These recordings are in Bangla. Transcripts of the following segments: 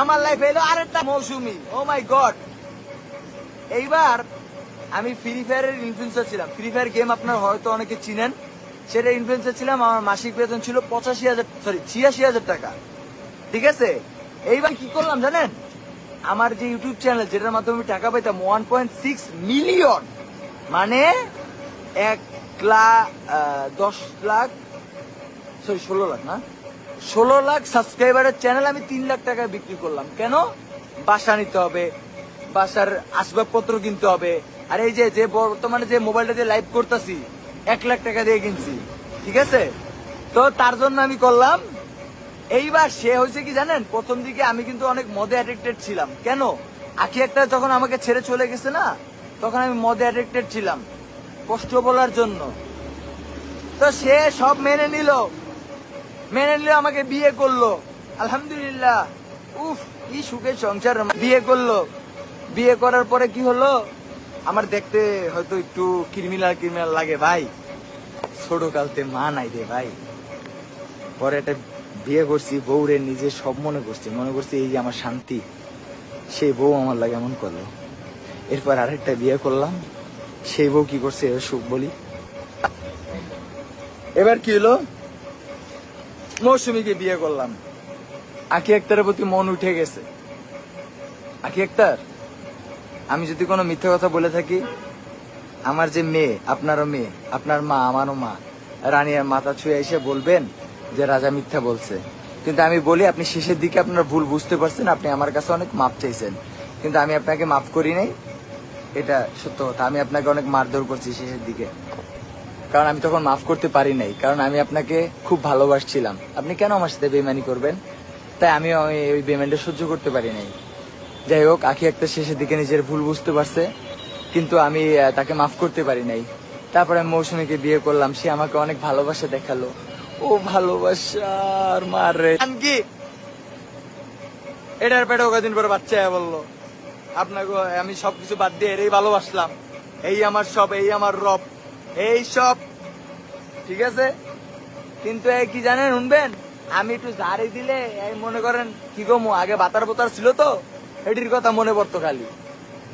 আমার লাইফে এলো আরেকটা মৌসুমি। ও মাই গড এইবার আমি ফ্রি ফায়ারের ইনফ্লুয়েন্সার ছিলাম। ফ্রি ফায়ার গেম আপনার হয়তো অনেকে চিনেন। সেটা ইনফ্লুয়েন্সার ছিলাম, আমার মাসিক বেতন ছিল পঁচাশি হাজার সরি ছিয়াশি হাজার টাকা। ঠিক আছে? এইবার কি করলাম জানেন? আমার যে ইউটিউব চ্যানেল যেটার মাধ্যমে আমি টাকা পাইতাম ওয়ান পয়েন্ট সিক্স মিলিয়ন মানে এক লাখ দশ লাখ সরি ষোলো লাখ না? ষোলো লাখ সাবস্ক্রাইবারের চ্যানেল আমি তিন লাখ টাকায় বিক্রি করলাম। কেন? বাসা নিতে হবে, বাসার আসবাবপত্র কিনতে হবে। আর এই যে যে বর্তমানে যে মোবাইলটা দিয়ে লাইভ করতেছি, এক লাখ টাকা দিয়ে কিনছি। ঠিক আছে? তো তার জন্য আমি করলাম। এইবার সে হয়েছে কি জানেন? প্রথম দিকে আমি কিন্তু অনেক মদে অ্যাডিক্টেড ছিলাম। কেন? আখি একটা যখন আমাকে ছেড়ে চলে গেছে না, তখন আমি মদে অ্যাডিক্টেড ছিলাম, কষ্ট বলার জন্য। তো সে সব মেনে নিল। মেনে নিল, আমাকে বিয়ে করল। আলহামদুলিল্লাহ। উফ, কি সুখের সংসার, বিয়ে করল। বিয়ে করার পরে কি হলো? আমার দেখতে হয়তো একটু ক্রিমিনাল ক্রিমিনাল লাগে ভাই। ছোট কালতে মা নাই রে ভাই। পরে একটা বিয়ে করছি, বউরে নিজে সব মনে করছি। মনে করছি এই যে আমার শান্তি, সেই বউ আমার লাগে এমন করল। এরপর আরেকটা বিয়ে করলাম। সেই বউ কি করছে, সুখ বলি। এবার কি হলো? মৌসুমীকে বিয়ে করলাম। আখি একটারের প্রতি মন উঠে গেছে। আখি একটার আমি যদি কোনো মিথ্যে কথা বলে থাকি, আমার যে মেয়ে, আপনারও মেয়ে, আপনার মা, আমারও মা, রানিয়ার মাথা ছুঁয়ে এসে বলবেন যে রাজা মিথ্যা বলছে। কিন্তু আমি বলি, আপনি শেষের দিকে আপনার ভুল বুঝতে পারছেন, আপনি আমার কাছে অনেক মাপ চাইছেন। কিন্তু আমি আপনাকে মাফ করি নাই। এটা সত্য কথা। আমি আপনাকে অনেক মারধর করছি শেষের দিকে। কারণ আমি তখন মাফ করতে পারি নাই, কারণ আমি আপনাকে খুব ভালোবাসছিলাম। আপনি কেন আমার সাথে বেমানি করবেন? তাই আমি ওই বেমানটা সহ্য করতে পারি নাই। যাই হোক, আখি একটা শেষের দিকে নিজের ভুল বুঝতে পারছে, কিন্তু আমি তাকে মাফ করতে পারি নাই। তারপরে আমি মৌসুমীকে বিয়ে করলাম, সে আমাকে অনেক ভালোবাসা দেখাল। ও ভালোবাসার মার। রে কি? এটার পেটে কদিন পরে বাচ্চা বলল। আপনাকে আমি সবকিছু বাদ দিয়ে এরই ভালোবাসলাম। এই আমার সব, এই আমার রব। এই সব ঠিক আছে? কিন্তু এই কি জানেন, শুনবেন? আমি একটু জারি দিলে এই মনে করেন, কি গো আগে বাতার বোতার ছিল তো এটির কথা মনে পড়তো খালি।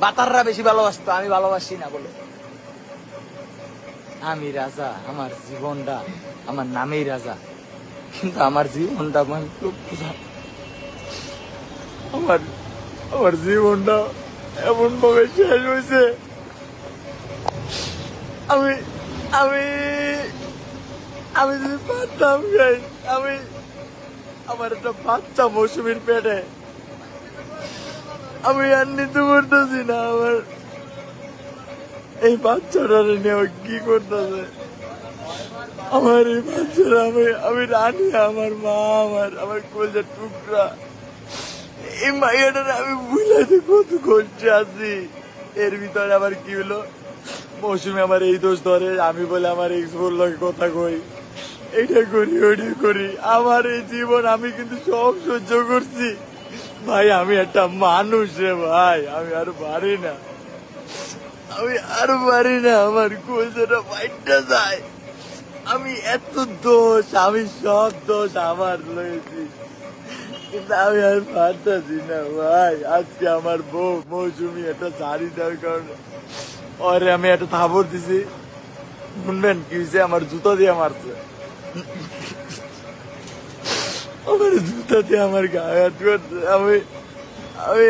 বাতাররা বেশি ভালোবাসতো, আমি ভালোবাসি না বলে। আমি রাজা, আমার জীবনটা, আমার নামেই রাজা। কিন্তু আমার জীবনটা লক্ষ্য আমার আমার জীবনটা এমন ভাবে শেষ হয়েছে। আমি আমি আমি যদি পারতাম আমি আমার একটা বাচ্চা মৌসুমীর পেটে। আমি আর নিতে পারতেছি না, আমার এই বাচ্চাটা নিয়ে কি করতেছে? আমার এই বাচ্চারা আমি আমি রানি, আমার মা, আমার আমার কলজার টুকরা। এই মাইয়াটার আমি বুঝলাতে কত কষ্ট আছি। এর ভিতরে আবার কি হলো? মৌসুমী আমার এই দোষ ধরে, আমি বলে আমার এক্স বলল কথা কই। এটা করি, ওইটা করি। আমার এই জীবন আমি কিন্তু সব সহ্য করছি। ভাই, আমি একটা মানুষ রে ভাই, আমি আর পারি না। আমি আর পারি না, আমার কোলটা বাইটটা যায়। আমি এত দোষ, আমি সব দোষ আমার লয়েছি কিন্তু আমি আর পারতাছি না ভাই। আজকে আমার বউ মৌসুমি একটা শাড়ি দেওয়ার কারণে। ওরে, আমি একটা থাবর দিছি। শুনবেন, কি হয়েছে আমার জুতো দিয়ে মারছে। আমার জুতো দিয়ে আমার গায়ে হাত করছে। আমি আমি